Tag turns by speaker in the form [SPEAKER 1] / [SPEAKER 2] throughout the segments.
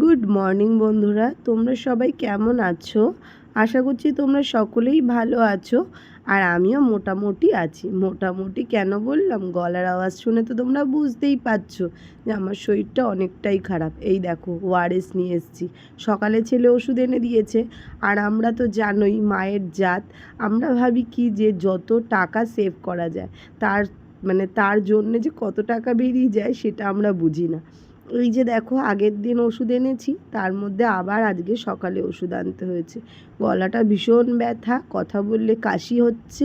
[SPEAKER 1] Good morning বন্ধুরা। তোমরা সবাই কেমন আছো? আশা করছি তোমরা সকলেই ভালো আছো আর আমিও মোটামুটি আছি। মোটামুটি কেন বললাম? গলার আওয়াজ শুনে তো তোমরা বুঝতেই পারছ যে আমার শরীরটা অনেকটাই খারাপ। এই দেখো ওয়ারেস নিয়ে এসেছি। সকালে ছেলে ওষুধ এনে দিয়েছে। আর আমরা তো জানোই মায়ের জাত। আমরা ভাবি কি যে যত টাকা সেভ করা যায়, তার মানে তার জন্যে যে কত টাকা বেরিয়ে যায়, সেটা আমরা বুঝি না। এই যে দেখো, আগের দিন ওষুধ এনেছি, তার মধ্যে আবার আজকে সকালে ওষুধ আনতে হয়েছে। গলাটা ভীষণ ব্যথা, কথা বললে কাশি হচ্ছে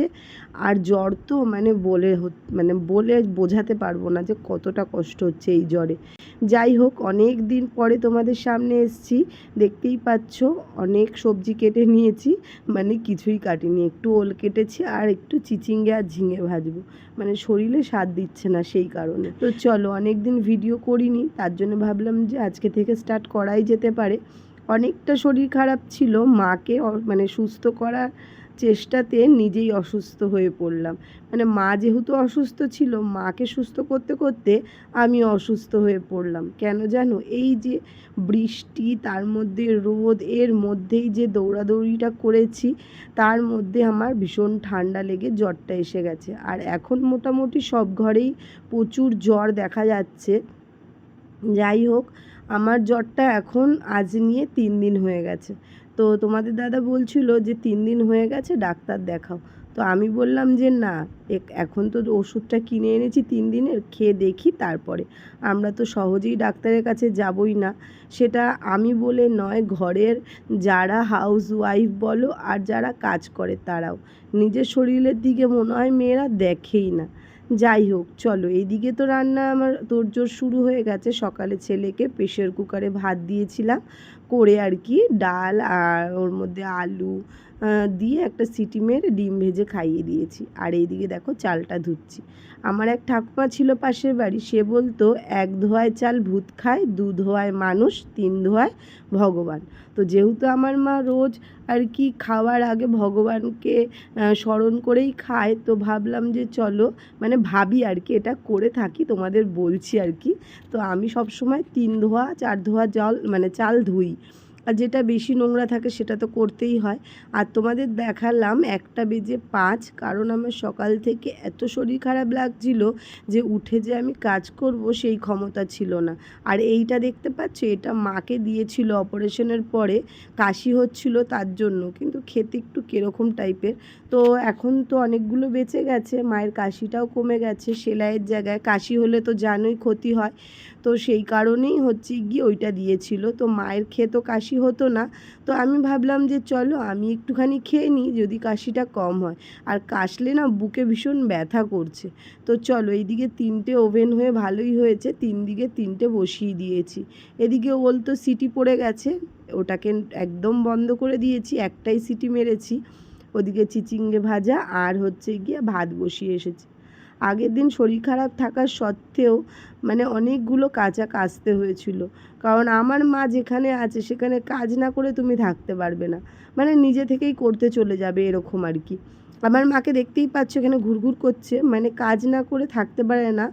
[SPEAKER 1] আর জ্বর তো মানে বলে মানে বলে বোঝাতে পারব না যে কতটা কষ্ট হচ্ছে এই জ্বরে। যাই হোক, অনেক দিন পরে তোমাদের সামনে এসছি, দেখতেই পাচ্ছ অনেক সবজি কেটে নিয়েছি মানে কিছুই কাটিনি। একটু ওল কেটেছি আর একটু চিচিঙ্গে আর ঝিঙে ভাজবো। মানে শরীরে স্বাদ দিচ্ছে না সেই কারণে। তো চলো, অনেক দিন ভিডিও করিনি, তার জন্য ভাবলাম যে আজকে থেকে স্টার্ট করাই যেতে পারে। অনেকটা শরীর খারাপ ছিল, মাকে মানে সুস্থ করার চেষ্টাতে নিজেই অসুস্থ হয়ে পড়লাম। মানে মা যেহেতু অসুস্থ ছিল, মাকে সুস্থ করতে করতে আমি অসুস্থ হয়ে পড়লাম। কেন জানো? এই যে বৃষ্টি, তার মধ্যে রোদ, এর মধ্যেই যে দৌড়াদৌড়িটা করেছি, তার মধ্যে আমার ভীষণ ঠান্ডা লেগে জ্বরটা এসে গেছে। আর এখন মোটামুটি সব ঘরেই প্রচুর জ্বর দেখা যাচ্ছে। যাই হোক, আমার জ্বরটা এখন আজ নিয়ে তিন দিন হয়ে গেছে। তো তোমাদের দাদা বলছিল যে তিন দিন হয়ে গেছে, ডাক্তার দেখাও। তো আমি বললাম যে না এখন তো ওষুধটা কিনে এনেছি তিন দিনের, খেয়ে দেখি তারপরে। আমরা তো সহজেই ডাক্তারের কাছে যাবই না। সেটা আমি বলে নয়, ঘরের যারা হাউস ওয়াইফ বলো আর যারা কাজ করে তারাও। নিজের শরীরের দিকে মনে হয় মেয়েরা দেখেই না। যাই হোক, চলো এদিকে তো রান্না আমার তোরজোর শুরু হয়ে গেছে। সকালে ছেলেকে প্রেশার কুকারে ভাত দিয়েছিলাম। করে আর কি, ডাল আর ওর মধ্যে আলু দিয়ে একটা সিটি মেরে ডিম ভেজে খাইয়ে দিয়েছি। আর এইদিকে দেখো চালটা ধুচ্ছি। আমার এক ঠাকুমা ছিল পাশের বাড়ি, সে বলতো, এক ধোয়ায় চাল ভূত খায়, দু ধোয়ায় মানুষ, তিন ধোয়ায় ভগবান। তো যেহেতু আমার মা রোজ আর কি খাওয়ার আগে ভগবানকে স্মরণ করেই খায়, তো ভাবলাম যে চলো মানে ভাবি আর কি, এটা করে থাকি, তোমাদের বলছি আর কি। তো আমি সব সময় তিন ধোয়া, চার ধোয়া জল মানে চাল ধুই। আর যেটা বেশি নোংরা থাকে সেটা তো করতেই হয়। আর তোমাদের দেখালাম একটা বেজে পাঁচ, কারণ আমার সকাল থেকে এত শরীর খারাপ লাগছিল যে উঠে যে আমি কাজ করব সেই ক্ষমতা ছিল না। আর এইটা দেখতে পাচ্ছ, এটা মাকে দিয়েছিল অপারেশনের পরে, কাশি হচ্ছিল তার জন্য, কিন্তু খেতে একটু কীরকম টাইপের তো এখন তো অনেকগুলো বেঁচে গেছে, মায়ের কাশিটাও কমে গেছে, সেলাইয়ের জায়গায় কাশি হলে তো জানোই ক্ষতি হয়। তো সেই কারণেই হচ্ছে গিয়ে ওইটা দিয়েছিল। তো মায়ের খেয়ে তো কাশি হতো না। তো আমি ভাবলাম যে চলো আমি একটুখানি খেয়ে নিই যদি কাশিটা কম হয়। আর কাশলে না বুকে ভীষণ ব্যথা করছে। তো চলো এইদিকে তিনটে ওভেন হয়ে ভালোই হয়েছে। তিন দিকে তিনটে বসিয়ে দিয়েছি। এদিকে ওল তো সিটি পড়ে গেছে। ওটাকে একদম বন্ধ করে দিয়েছি। একটাই সিটি মেরেছি। ওদিকে চিচিঙ্গে ভাজা আর হচ্ছে গিয়ে ভাত বসিয়ে এসেছি। আগের দিন শরীর খারাপ থাকার সত্ত্বেও মানে অনেকগুলো কাঁচা কাচতে হয়েছিল। কারণ আমার মা যেখানে আছে, সেখানে কাজ না করে তুমি থাকতে পারবে না। মানে নিজে থেকেই করতে চলে যাবে এরকম আর কি। আমার মাকে দেখতেই পাচ্ছ এখানে ঘুরঘুর করছে। মানে কাজ না করে থাকতে পারে না।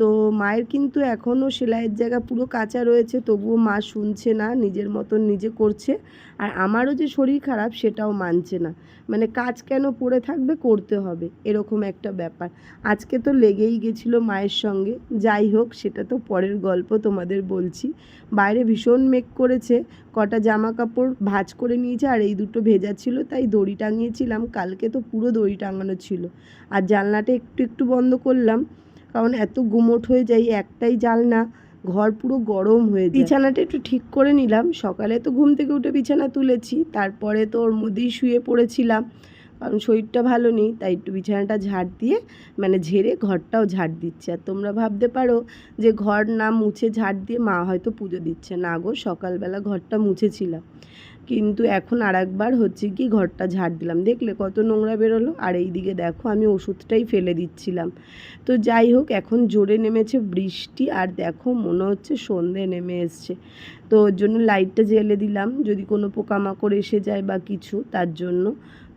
[SPEAKER 1] তো মায়ের কিন্তু এখনও সেলাইয়ের জায়গা পুরো কাঁচা রয়েছে, তবুও মা শুনছে না, নিজের মতন নিজে করছে। আর আমারও যে শরীর খারাপ সেটাও মানছে না। মানে কাজ কেন পড়ে থাকবে করতে হবে, এরকম একটা ব্যাপার। আজকে তো লেগেই গেছিল মায়ের সঙ্গে, যাই হোক, সেটা তো পরের গল্প তোমাদের বলছি। বাইরে ভীষণ মেঘ করেছে, কটা জামা কাপড় ভাঁজ করে নিয়েছে, আর এই দুটো ভেজা ছিল, তাই দড়ি টাঙিয়েছিলাম, কালকে তো পুরো দড়ি টাঙানো ছিল। আর জানলাটা একটু একটু বন্ধ করলাম কারণ এত গুমোট হয়ে যায় একটাই জানলা ঘর পুরো গরম হয়ে যায়। বিছানাটা একটু ঠিক করে নিলাম। সকালে তো ঘুম থেকে উঠে বিছানা তুলেছি, তারপরে তো ওর মধ্যেই শুয়ে পড়েছিলাম, কারণ শরীরটা ভালো নেই, তাই একটু বিছানাটা ঝাড় দিয়ে মানে ঝেড়ে ঘরটাও ঝাড় দিচ্ছে। আর তোমরা ভাবতে পারো যে ঘর না মুছে ঝাড় দিয়ে মা হয়তো পুজো দিচ্ছে। না গো, সকালবেলা ঘরটা মুছেছিলাম। কিন্তু এখন আর একবার হচ্ছে কি ঘরটা ঝাড় দিলাম। দেখলে কত নোংরা বেরোলো। আর এই দিকে দেখো, আমি ওষুধটাই ফেলে দিচ্ছিলাম। তো যাই হোক, এখন জোরে নেমেছে বৃষ্টি। আর দেখো, মনে হচ্ছে সন্ধে নেমে এসছে। তো ওর জন্য লাইটটা জ্বেলে দিলাম। যদি কোনো পোকামাকড় এসে যায় বা কিছু, তার জন্য।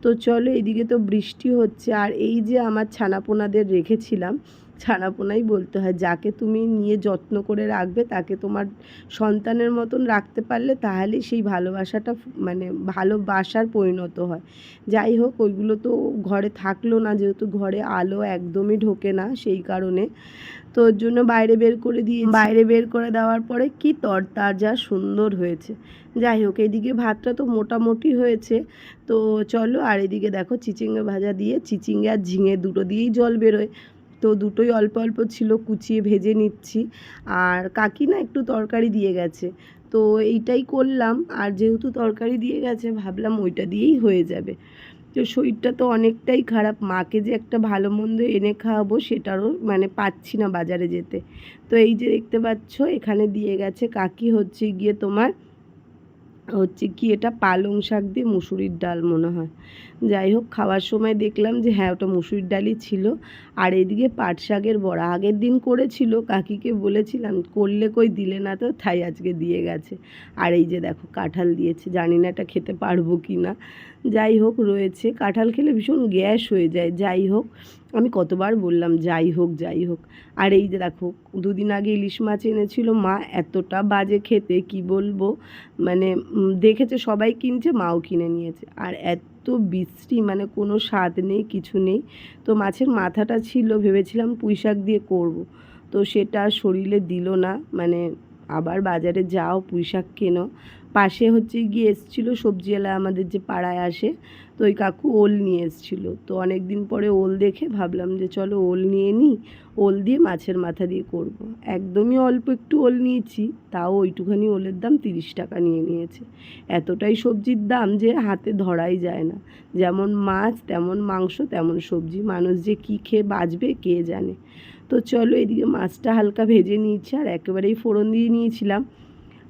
[SPEAKER 1] তো চলো, এইদিকে তো বৃষ্টি হচ্ছে। আর এই যে আমার ছানাপোনাদের রেখেছিলাম ছানাপোনাই বলতে হয়। যাকে তুমি নিয়ে যত্ন করে রাখবে, তাকে তোমার সন্তানের মতন রাখতে পারলে তাহলে সেই ভালোবাসাটা মানে ভালোবাসার পরিণত হয়। যাই হোক, ওইগুলো তো ঘরে থাকল না, যেহেতু ঘরে আলো একদমই ঢোকে না সেই কারণে। তো ওর জন্য বাইরে বের করে দিয়ে বাইরে বের করে দেওয়ার পরে কি তরতাজা সুন্দর হয়েছে। যাই হোক, এদিকে ভাতটা তো মোটামুটি হয়েছে। তো চলো আর এদিকে দেখো, চিচিঙ্গা ভাজা দিয়ে চিচিঙ্গা আর ঝিঙে দুটো দিয়েই জল বেরোয়। তো দুটোই অল্প অল্প ছিল, কুচিয়ে ভেজে নিচ্ছি। আর কাকি না একটু তরকারি দিয়ে গেছে। তো এইটাই করলাম। আর যেহেতু তরকারি দিয়ে গেছে, ভাবলাম ওইটা দিয়েই হয়ে যাবে। তো শরীরটা তো অনেকটাই খারাপ। মাকে যে একটা ভালো মন্দ এনে খাওয়াবো, সেটারও মানে পাচ্ছি না বাজারে যেতে। তো এই যে দেখতে পাচ্ছ, এখানে দিয়ে গেছে কাকি হচ্ছে গিয়ে তোমার হচ্ছে কি এটা পালং শাক দিয়ে মুসুরির ডাল মনে হয়। যাই হোক, খাওয়ার সময় দেখলাম যে হ্যাঁ ওটা মুসুরির ডালই ছিল। আর এদিকে পাট শাকের বড়া আগের দিন করেছিল, কাকিকে বলেছিলাম, করলে কই দিলে না তো, তাই আজকে দিয়ে গেছে। আর এই যে দেখো, কাঁঠাল দিয়েছে, জানি না এটা খেতে পারব কি না যাই হোক, রয়েছে। কাঁঠাল খেলে ভীষণ গ্যাস হয়ে যায়। যাই হোক আমি কতবার বললাম, যাই হোক যাই হোক। আর এই যে দেখো, দুদিন আগে ইলিশ মাছ এনেছিল, মা এতটা বাজে খেতে, কি বলব? মানে দেখেছে, সবাই কিনছে, মাও কিনে নিয়েছে। আর এত বিশ্রী মানে কোনো স্বাদ নেই, কিছু নেই। তো মাছের মাথাটা ছিল, ভেবেছিলাম পুঁই শাক দিয়ে করব। তো সেটা শরীরে দিল না মানে আবার বাজারে যাও, পুঁই শাক কেনো। পাশে হচ্ছে গিয়ে এসছিলো সবজিওয়ালা আমাদের যে পাড়ায় আসে, তো ওই কাকু ওল নিয়ে এসছিলো। তো অনেক দিন পরে ওল দেখে ভাবলাম যে চলো ওল নিয়ে নিই ওল দিয়ে মাছের মাথা দিয়ে করব। একদমই অল্প একটু ওল নিয়েছি, তাও ওইটুখানি ওলের দাম তিরিশ টাকা নিয়ে নিয়েছে। এতটাই সবজির দাম যে হাতে ধরাই যায় না। যেমন মাছ, তেমন মাংস, তেমন সবজি। মানুষ যে কী খেয়ে বাঁচবে, কে জানে। তো চলো এদিকে মাছটা হালকা ভেজে নিয়েছি আর একেবারেই ফোড়ন দিয়ে নিয়েছিলাম।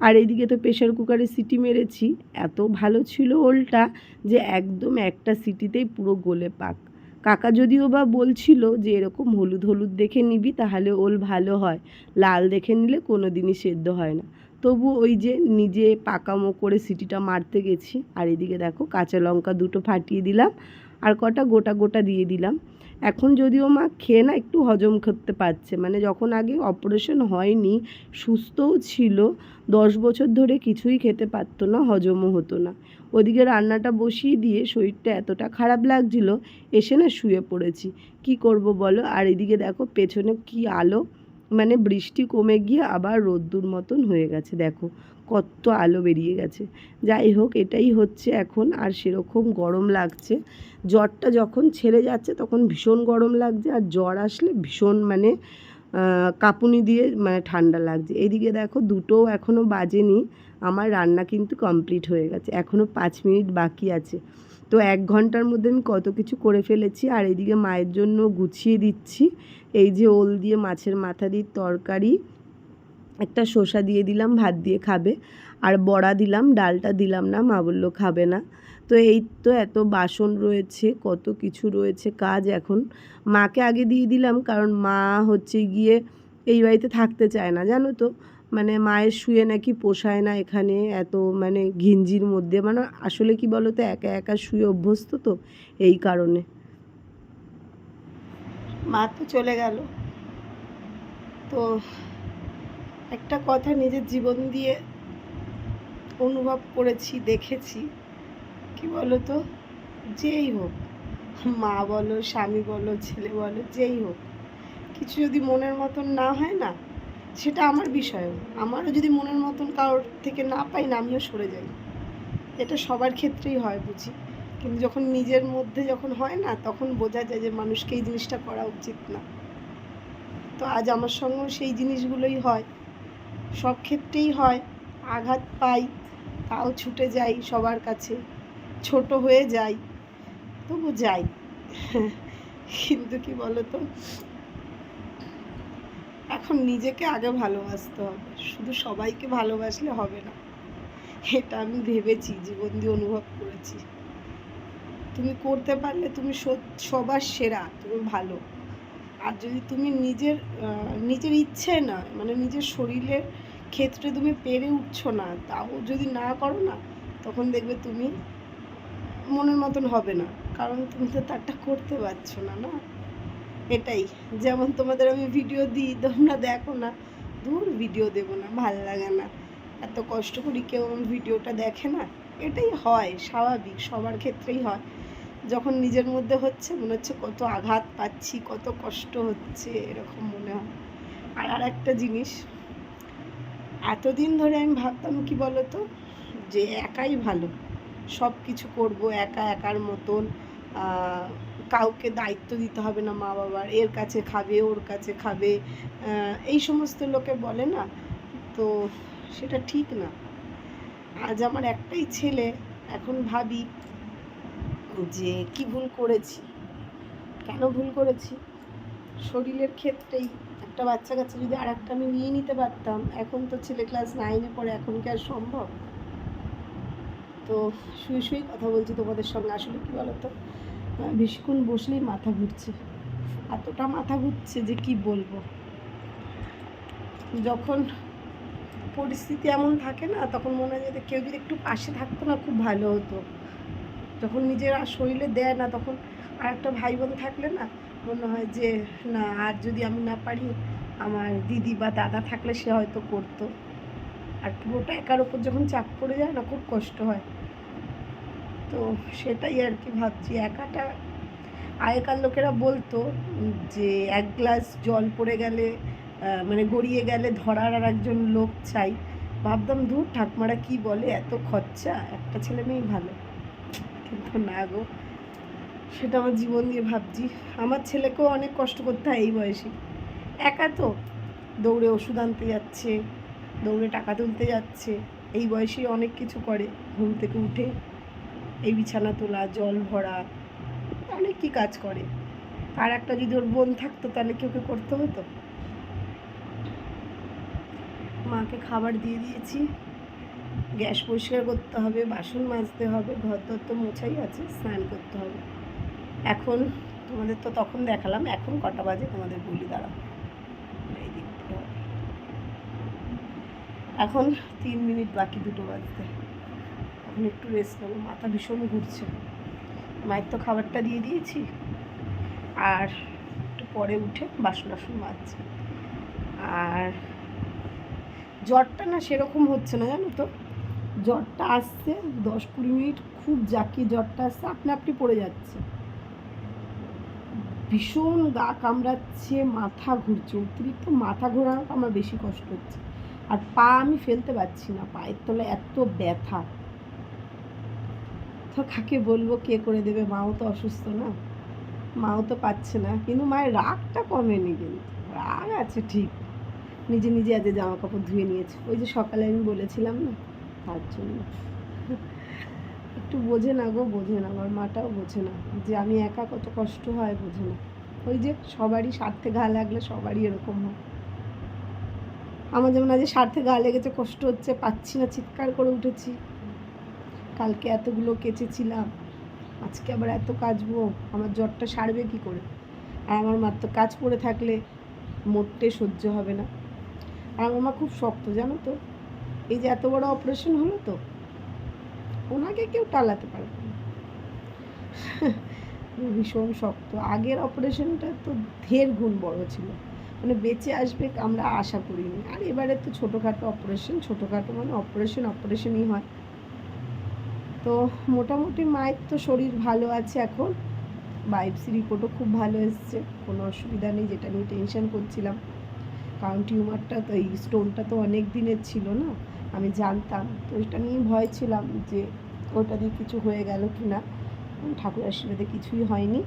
[SPEAKER 1] আর এইদিকে তো প্রেশার কুকারে সিটি মেরেছি। এত ভালো ছিল ওলটা যে একদম একটা সিটিতেই পুরো গলে পাক। কাকা যদিও বা বলছিল যে এরকম হলুদ হলুদ দেখে নিবি তাহলে ওল ভালো হয়। লাল দেখে নিলে কোনো দিনই সেদ্ধ হয় না। তবু ওই যে নিজে পাকামো করে সিটিটা মারতে গেছি। আর এদিকে দেখো কাঁচা লঙ্কা দুটো ফাটিয়ে দিলাম। আর কটা গোটা গোটা দিয়ে দিলাম। এখন যদিও মা খেয়ে না একটু হজম করতে পারছে। মানে যখন আগে অপারেশন হয়নি, সুস্থও ছিল, দশ বছর ধরে কিছুই খেতে পারতো না, হজমও হতো না। ওদিকে রান্নাটা বসিয়ে দিয়ে শরীরটা এতটা খারাপ লাগছিল, এসে না শুয়ে পড়েছি। কি করব বলো? আর এদিকে দেখো পেছনে কি আলো মানে বৃষ্টি কমে গিয়ে আবার রোদ্দুর মতন হয়ে গেছে, দেখো। কত আলো বেরিয়ে গেছে। যাই হোক, এটাই হচ্ছে এখন, আর সেরকম গরম লাগছে। জ্বরটা যখন ছেড়ে যাচ্ছে, তখন ভীষণ গরম লাগছে, আর জ্বর আসলে ভীষণ মানে কাঁপুনি দিয়ে মানে ঠান্ডা লাগছে। এদিকে দেখো দুটোও এখনও বাজেনি, আমার রান্না কিন্তু কমপ্লিট হয়ে গেছে এখনও পাঁচ মিনিট বাকি আছে। তো এক ঘণ্টার মধ্যে আমি কত কিছু করে ফেলেছি, আর এদিকে মায়ের জন্য গুছিয়ে দিচ্ছি, এই যে ওল দিয়ে মাছের মাথা দিয়ে তরকারি একটা শসা দিয়ে দিলাম, ভাত দিয়ে খাবে। আর বড়া দিলাম, ডালটা দিলাম না, মা বলল খাবে না। তো এই তো এত বাসন রয়েছে, কত কিছু রয়েছে কাজ এখন। মাকে আগে দিয়ে দিলাম, কারণ মা হচ্ছে গিয়ে এই বাড়িতে থাকতে চায় না, জানো তো? মানে মায়ের শুয়ে নাকি পোষায় না এখানে এত মানে ঘিঞ্জির মধ্যে। মানে আসলে কি বলো তো একা একা শুয়ে অভ্যস্ত তো এই কারণে। মা তো চলে গেল। তো একটা কথা নিজের জীবন দিয়ে অনুভব করেছি, দেখেছি। কি বলো তো যেই হোক, মা বলো, স্বামী বলো, ছেলে বলো, যেই হোক। কিছু যদি মনের মতন না হয় না, সেটা আমার বিষয়। আমারও যদি মনের মতন কারোর থেকে না পাই না, আমিও সরে যাই। এটা সবার ক্ষেত্রেই হয় বুঝি। কিন্তু যখন নিজের মধ্যে যখন হয় না, তখন বোঝা যায় যে মানুষকে এই জিনিসটা করা উচিত না। তো আজ আমার সঙ্গেও সেই জিনিসগুলোই হয়। সব ক্ষেত্রেই হয়। আঘাত পাই, তাও ছুটে যাই সবার কাছে। ছোট হয়ে যাই, তবু যাই। কিন্তু কি বলতো? এখন নিজেকে আগে ভালোবাসতে হবে। শুধু সবাইকে ভালোবাসলে হবে না। এটা আমি ভেবেছি, জীবন দিয়ে অনুভব করেছি। তুমি করতে পারলে তুমি সবার সেরা, তুমি ভালো। আর যদি তুমি নিজের নিজের ইচ্ছে না মানে নিজের শরীরের ক্ষেত্রে তুমি পেরে উঠছো না, তাও যদি না করো না, তখন দেখবে তুমি মনের মতন হবে না। কারণ তুমি তো তারটা করতে পারছ না না? এটাই। যেমন তোমাদের আমি ভিডিও দিই, তোমরা দেখো না। দূর ভিডিও দেবো না, ভালো লাগে না। এত কষ্ট করি কেউ আমার ভিডিওটা দেখে না? এটাই হয়, স্বাভাবিক, সবার ক্ষেত্রেই হয়। যখন নিজের মধ্যে হচ্ছে, মনে হচ্ছে কত আঘাত পাচ্ছি, কত কষ্ট হচ্ছে, এরকম মনে হয়। আর আর একটা জিনিস এতদিন ধরে আমি ভাবতাম কি বলতো? যে একাই ভালো। সব কিছু করব একা একার মতন। কাউকে দায়িত্ব দিতে হবে না মা বাবার। এর কাছে খাবে, ওর কাছে খাবে। এই সমস্ত লোকে বলে না? তো সেটা ঠিক না। আজ আমার একটাই ছেলে। এখন ভাবি যে কি ভুল করেছি? কেন ভুল করেছি? শরীরের ক্ষেত্রেই একটা বাচ্চা কাচ্চা যদি আর একটা আমি নিয়ে নিতে পারতাম, এখন তো ছেলে ক্লাস নাইনে পড়ে, এখন কি আর সম্ভব? তো শুয়ে শুয়ে কথা বলছি তোমাদের সঙ্গে। আসলে কী বলতো? বেশিক্ষণ বসলেই মাথা ঘুরছে। এতটা মাথা ঘুরছে যে কি বলব? যখন পরিস্থিতি এমন থাকে না, তখন মনে হয় যে কেউ যদি একটু পাশে থাকতো না, খুব ভালো হতো। যখন নিজের শরীরে দেয় না, তখন আর একটা ভাই বোন থাকলে না মনে হয় যে, না, আর যদি আমি না পারি, আমার দিদি বা দাদা থাকলে সে হয়তো করতো। আর পুরোটা একার ওপর যখন চাপ পড়ে যায় না, খুব কষ্ট হয়। তো সেটাই আর কি ভাবছি। একাটা, আগেকার লোকেরা বলতো যে, এক গ্লাস জল পড়ে গেলে মানে গড়িয়ে গেলে ধরার আর একজন লোক চাই। ভাবতাম দূর ঠাকমারা কি বলে? এত খরচা, একটা ছেলে মেয়েই ভালো। কিন্তু না গো সেটা আমার জীবন দিয়ে ভাবছি। আমার ছেলেকেও অনেক কষ্ট করতে হয় এই বয়সে। একা তো। দৌড়ে ওষুধ আনতে যাচ্ছে, দৌড়ে টাকা তুলতে যাচ্ছে। এই বয়সেই অনেক কিছু করে, ঘুম থেকে উঠে এই বিছানা তোলা, জল ভরা, অনেক কি কাজ করে। আর একটা যদি ওর বোন থাকতো তাহলে কি ওকে করতে হতো? মাকে খাবার দিয়ে দিয়েছি। গ্যাস পরিষ্কার করতে হবে, বাসন মাজতে হবে ঘর দর তো মোছাই আছে, স্নান করতে হবে। এখন তোমাদের তো তখন দেখালাম, এখন কটা বাজে? তোমাদের বলি, দাঁড়াও। এই এখন তিন মিনিট বাকি দুটো বাজতে। এখন একটু রেস্ট নেব। মাথা ভীষণ ঘুরছে। মায়ের তো খাবারটা দিয়ে দিয়েছি। আর একটু পরে উঠে বাসন টাসন মাজছি। আর জ্বরটা না সেরকম হচ্ছে না, জানো তো? জ্বরটা আসছে দশ কুড়ি মিনিট, খুব জাকিয়ে জ্বরটা আসছে। আপনি আপনি পড়ে যাচ্ছে ভীষণ গা কামড়াচ্ছে, মাথা ঘুরছে। অতিরিক্ত মাথা ঘোরানো আমার বেশি কষ্ট হচ্ছে। আর পা আমি ফেলতে পারছি না, পায়ের তলায় এত ব্যথা। তো কাকে বলব, কে করে দেবে? মাও তো অসুস্থ না। মাও তো পাচ্ছে না। কিন্তু মায়ের রাগটা কমেনি কিন্তু। রাগ আছে ঠিক। নিজে নিজে আজ জামা কাপড় ধুয়ে নিয়েছে। ওই যে সকালে আমি বলেছিলাম না, তার জন্য। একটু বোঝে না গো, বোঝে না, আমার মাটাও বোঝে না। যে আমি একা কত কষ্ট হয়, বোঝে না। ওই যে সবারই স্বার্থে ঘা লাগলে সবারই এরকম হয়। আমার যেমন আজ স্বার্থে গা লেগেছে, কষ্ট হচ্ছে, পাচ্ছি না, চিৎকার করে উঠেছি। কালকে এতগুলো কেচেছিলাম, আজকে আবার এত কাচবো, আমার জ্বরটা সারবে কি করে? আর আমার মার তো কাজ পড়ে থাকলে মোটে সহ্য হবে না। আর আমার মা খুব শক্ত, জানো তো? এই যে এত বড় অপারেশন হলো তো ওনাকে কেউ টালাতে পারবে না। ভীষণ শক্ত। আগের অপারেশনটা তো ঢের গুণ বড় ছিল। মানে বেঁচে আসবে আমরা আশা করিনি। আর এবারে তো ছোটোখাটো অপারেশন, ছোটোখাটো মানে অপারেশন অপারেশনই হয়। তো মোটামুটি মায়ের তো শরীর ভালো আছে এখন। বাইপসি রিপোর্টও খুব ভালো এসছে। কোনো অসুবিধা নেই, যেটা নিয়ে টেনশন করছিলাম। কারণ টিউমারটা তো এই স্টোনটা তো অনেক দিনের ছিল না, আমি জানতাম। তো এটা নিয়ে ভয় ছিলাম যে ওটা দিয়ে কিছু হয়ে গেল কি না? ঠাকুর আশীর্বাদে কিছুই হয়নি,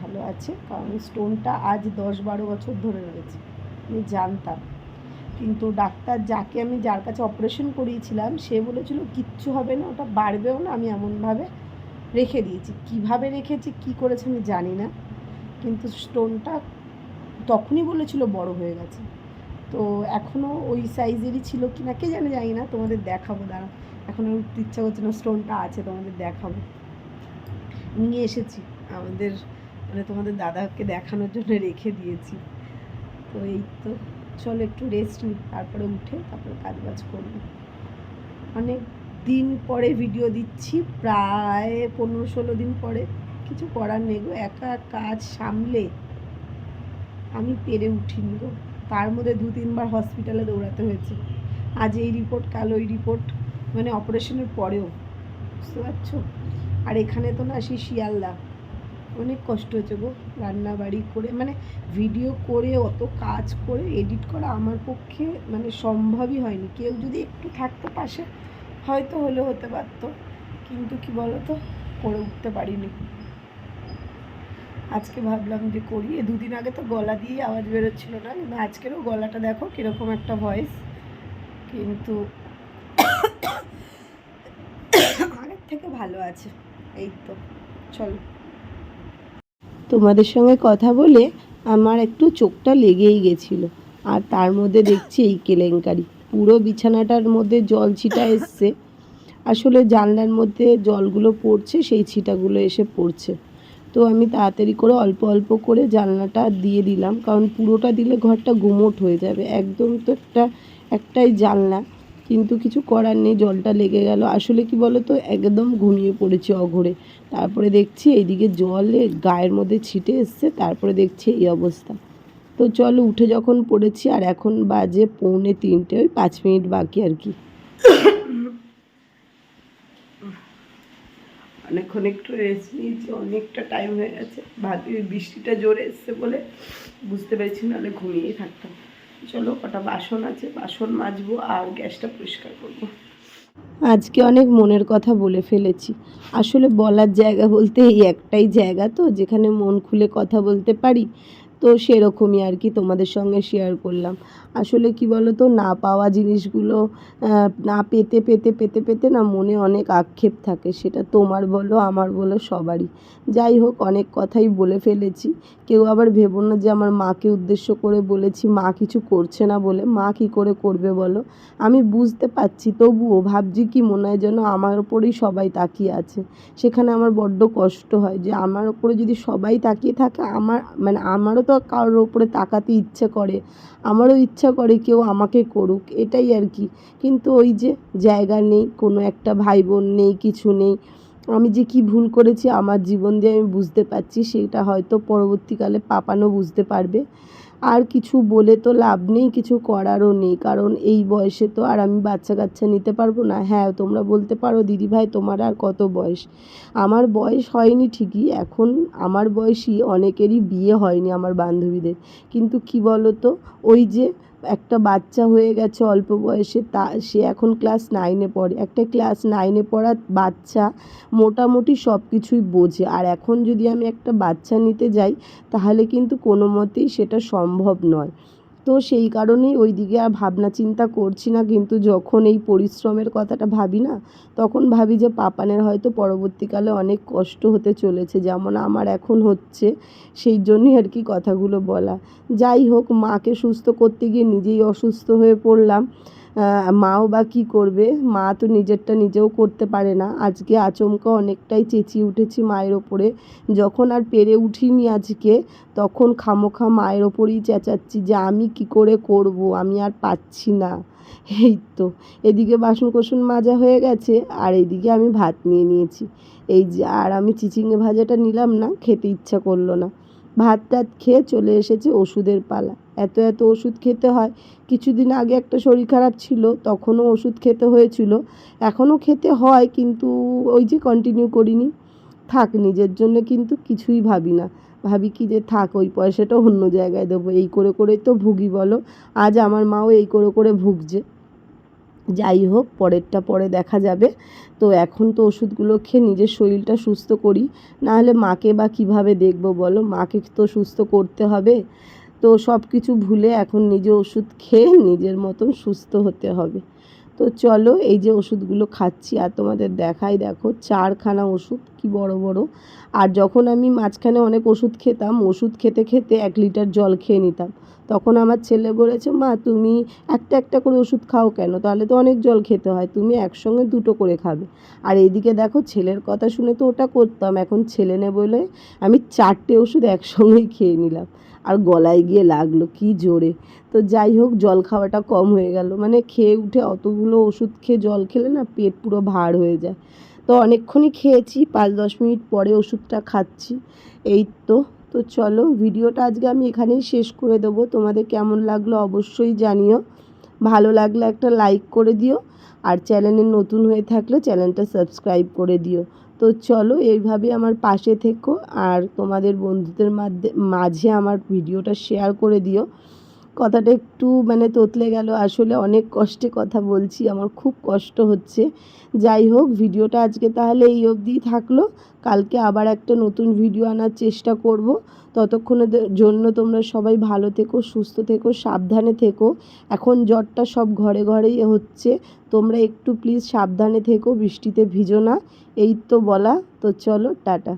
[SPEAKER 1] ভালো আছে, কারণ স্টোনটা আজ দশ বারো বছর ধরে রয়েছে, আমি জানতাম। কিন্তু ডাক্তার যাকে আমি যার কাছে অপারেশন করিয়েছিলাম, সে বলেছিল, কিচ্ছু হবে না, ওটা বাড়বেও না, আমি এমনভাবে রেখে দিয়েছি। কীভাবে রেখেছি, কি করেছে, আমি জানি না, কিন্তু স্টোনটা তখনই বলেছিল, বড় হয়ে গেছে। তো এখনও ওই সাইজেরই ছিল কি না, কে জানে, জানি না, তোমাদের দেখাবো দাঁড়া এখন উঠতে ইচ্ছা করছে না স্টোনটা আছে, তোমাদের দেখাবো। নিয়ে এসেছি, আমাদের মানে তোমাদের দাদাকে দেখানোর জন্য রেখে দিয়েছি। তো এই তো, চলো একটু রেস্ট নিই, তারপরে উঠে তারপরে কাজ বাজ করব। অনেক দিন পরে ভিডিও দিচ্ছি, প্রায় পনেরো ষোলো দিন পরে। কিছু করার নেই গো, একা কাজ সামলে আমি পেরে উঠিনি গো। তার মধ্যে দু তিনবার হসপিটালে দৌড়াতে হয়েছে। আজ এই রিপোর্ট কাল ওই রিপোর্ট মানে অপারেশনের পরেও, বুঝতে পারছ? আর এখানে তো না সেই শিয়ালদা, অনেক কষ্ট হচ্ছে গো। রান্না বাড়ি করে মানে ভিডিও করে, অত কাজ করে এডিট করা আমার পক্ষে মানে সম্ভবই হয়নি। কেউ যদি একটু থাকতো পাশে, হয়তো হলে হতে পারতো। কিন্তু কি বলো তো করে উঠতে পারিনি। আজকে ভাবলাম যে করি। এ দুদিন আগে তো গলা দিয়ে আওয়াজ বেরোচ্ছিল না, কিন্তু আজকেরও গলাটা দেখো কীরকম একটা ভয়েস কিন্তু আগের থেকে ভালো আছে। এই তো, চলো। তোমাদের সঙ্গে কথা বলে আমার একটু চোখটা লেগেই গেছিল। আর তার মধ্যে দেখছি এই কেলেঙ্কারি। পুরো বিছানাটার মধ্যে জল ছিটা এসছে। আসলে জানলার মধ্যে জলগুলো পড়ছে, সেই ছিটাগুলো এসে পড়ছে। তো আমি তাড়াতাড়ি করে অল্প অল্প করে জানলাটা দিয়ে দিলাম। কারণ পুরোটা দিলে ঘরটা গুমোট হয়ে যাবে। একদম তো একটা, একটাই জানলা। কিন্তু কিছু করার নেই, জলটা লেগে গেল। আসলে কি বলো তো একদম ঘুমিয়ে পড়েছি অঘরে। তারপরে দেখছি এইদিকে জলে গায়ের মধ্যে ছিটে এসছে, তারপরে দেখছি এই অবস্থা। তো চলো, উঠে যখন পড়েছি, আর এখন বাজে পৌনে তিনটে, ওই পাঁচ মিনিট বাকি আর কি। অনেকক্ষণ একটু রেস্ট নিয়েছি, অনেকটা টাইম হয়ে গেছে। ভাবি বৃষ্টিটা জোরে এসছে বলে বুঝতে পেরেছি নাহলে ঘুমিয়েই থাকতাম। চলো কটা বাসন আছে, বাসন মাজবো আর গ্যাসটা পরিষ্কার করব। আজকে অনেক মনের কথা বলে ফেলেছি। আসলে বলার জায়গা বলতে এই একটাই জায়গা তো, যেখানে মন খুলে কথা বলতে পারি। তো সেরকমই আর কি তোমাদের সঙ্গে শেয়ার করলাম। আসলে কি বলো তো না পাওয়া জিনিসগুলো না পেতে পেতে পেতে পেতে না মনে অনেক আক্ষেপ থাকে। সেটা তোমার বলো, আমার বলো, সবারই। যাই হোক, অনেক কথাই বলে ফেলেছি। কেউ আবার ভেবো না যে আমার মাকে উদ্দেশ্য করে বলেছি, মা কিছু করছে না বলে, মা কি করে করবে বলো? আমি বুঝতে পারছি, তবুও ভাবছি কি মনে হয় যেন আমার ওপরেই সবাই তাকিয়ে আছে। সেখানে আমার বড্ড কষ্ট হয় যে আমার ওপরে যদি সবাই তাকিয়ে থাকে, আমার মানে আমারও তো কারোর উপরে তাকাতে ইচ্ছে করে, আমারও ইচ্ছা করে কেউ আমাকে করুক, এটাই আর কি। কিন্তু ওই যে জায়গা নেই, কোনো একটা ভাই বোন নেই, কিছু নেই, আমি যে কি ভুল করেছি আমার জীবন দিয়ে আমি বুঝতে পারছি, সেটা হয়তো পরবর্তীকালে পাপানো বুঝতে পারবে। আর কিছু বলে তো লাভ নেই, কিছু করারও নেই। কারণ এই বয়সে তো আর আমি বাচ্চা কাচ্চা নিতে পারব না। হ্যাঁ তোমরা বলতে পারো দিদি ভাই তোমার আর কত বয়স? আমার বয়স হয়নি ঠিকই, এখন আমার বয়সী অনেকেরই বিয়ে হয়নি আমার বান্ধবীদের। কিন্তু কি বলো তো ওই যে একটা বাচ্চা হয়ে গেছে অল্প বয়সে, তা, সে এখন ক্লাস নাইনে পড়ে। একটা ক্লাস নাইনে পড়া বাচ্চা মোটামুটি সব কিছুই বোঝে। আর এখন যদি আমি একটা বাচ্চা নিতে যাই, তাহলে কিন্তু কোনো মতেই সেটা সম্ভব নয়। তো সেই কারণেই ওই দিকে আর ভাবনা চিন্তা করছি না। কিন্তু যখন এই পরিশ্রমের কথাটা ভাবি না, তখন ভাবি যে পাপানের হয়তো পরবর্তীকালে অনেক কষ্ট হতে চলেছে, যেমন আমার এখন হচ্ছে, সেই জন্যই আর কি কথাগুলো বলা। যাই হোক, মাকে সুস্থ করতে গিয়ে নিজেই অসুস্থ হয়ে পড়লাম। মাও বা কী করবে? মা তো নিজেরটা নিজেও করতে পারে না। আজকে আচমকা অনেকটাই চেঁচিয়ে উঠেছি মায়ের ওপরে। যখন আর পেরে উঠিনি আজকে, তখন খামোখা মায়ের ওপরেই চেঁচাচ্ছি যে আমি কি করে করব? আমি আর পাচ্ছি না। এই তো, এদিকে বাসন কোসন মাজা হয়ে গেছে আর এদিকে আমি ভাত নিয়ে নিয়েছি। এই যে, আর আমি চিচিঙে ভাজাটা নিলাম না, খেতে ইচ্ছা করল না। ভাত টাত খেয়ে চলে এসেছে ওষুধের পালা। এত এত ওষুধ খেতে হয়। কিছুদিন আগে একটা শরীর খারাপ ছিল, তখনও ওষুধ খেতে হয়েছিল। এখনও খেতে হয়, কিন্তু ওই যে কন্টিনিউ করিনি। থাক, নিজের জন্য কিন্তু কিছুই ভাবি না। ভাবি কি যে থাক, ওই পয়সাটা অন্য জায়গায় দেবো। এই করে করেই তো ভুগি, বলো। আজ আমার মাও এই করে করে ভুগছে। যাই হোক, পরেরটা পরে দেখা যাবে। তো এখন তো ওষুধগুলো খেয়ে নিজের শরীরটা সুস্থ করি। নাহলে মাকে বা কীভাবে দেখব, বলো? মাকে তো সুস্থ করতে হবে। তো সব কিছু ভুলে এখন নিজে ওষুধ খেয়ে নিজের মতন সুস্থ হতে হবে। তো চলো এই যে ওষুধগুলো খাচ্ছি আর তোমাদের দেখাই, দেখো চারখানা ওষুধ, কি বড় বড়। আর যখন আমি মাঝখানে অনেক ওষুধ খেতাম, ওষুধ খেতে খেতে এক লিটার জল খেয়ে নিতাম। তখন আমার ছেলে বলেছে, মা, তুমি একটা একটা করে ওষুধ খাও কেন? তাহলে তো অনেক জল খেতে হয়, তুমি একসঙ্গে দুটো করে খাবে। আর এইদিকে দেখো ছেলের কথা শুনে তো ওটা করতাম, এখন ছেলে নে বলে আমি চারটে ওষুধ একসঙ্গেই খেয়ে নিলাম। আর গলায় গিয়ে লাগল, কি জোরে। তো যাই হোক, জল খাওয়াটা কম হয়ে গেল। মানে খেয়ে উঠে অতগুলো ওষুধ খেয়ে জল খেলে না পেট পুরো ভার হয়ে যায়। তো অনেকক্ষণই খেয়েছি, পাঁচ দশ মিনিট পরে ওষুধটা খাচ্ছি। এই তো তো চলো ভিডিওটা আজকে আমি এখানেই শেষ করে দেবো। তোমাদের কেমন লাগল অবশ্যই জানিও। ভালো লাগলে একটা লাইক করে দিও। আর চ্যানেলে নতুন হয়ে থাকলে চ্যানেলটা সাবস্ক্রাইব করে দিও। তো চলো এইভাবে আমার পাশে থেকো আর তোমাদের বন্ধুদের মাঝে আমার ভিডিওটা শেয়ার করে দিও। কথাটা একটু মানে তোতলে গেল। আসলে অনেক কষ্টে কথা বলছি, আমার খুব কষ্ট হচ্ছে। যাই হোক, ভিডিওটা আজকে তাহলে এই অবধিই থাকল। কালকে আবার একটা নতুন ভিডিও আনার চেষ্টা করব। ততক্ষণের জন্য তোমরা সবাই ভালো থেকো, সুস্থ থেকো, সাবধানে থেকো। এখন জ্বরটা সব ঘরে ঘরেই হচ্ছে। তোমরা একটু প্লিজ সাবধানে থেকো, বৃষ্টিতে ভিজো না। এই তো বলা। তো চলো, টাটা।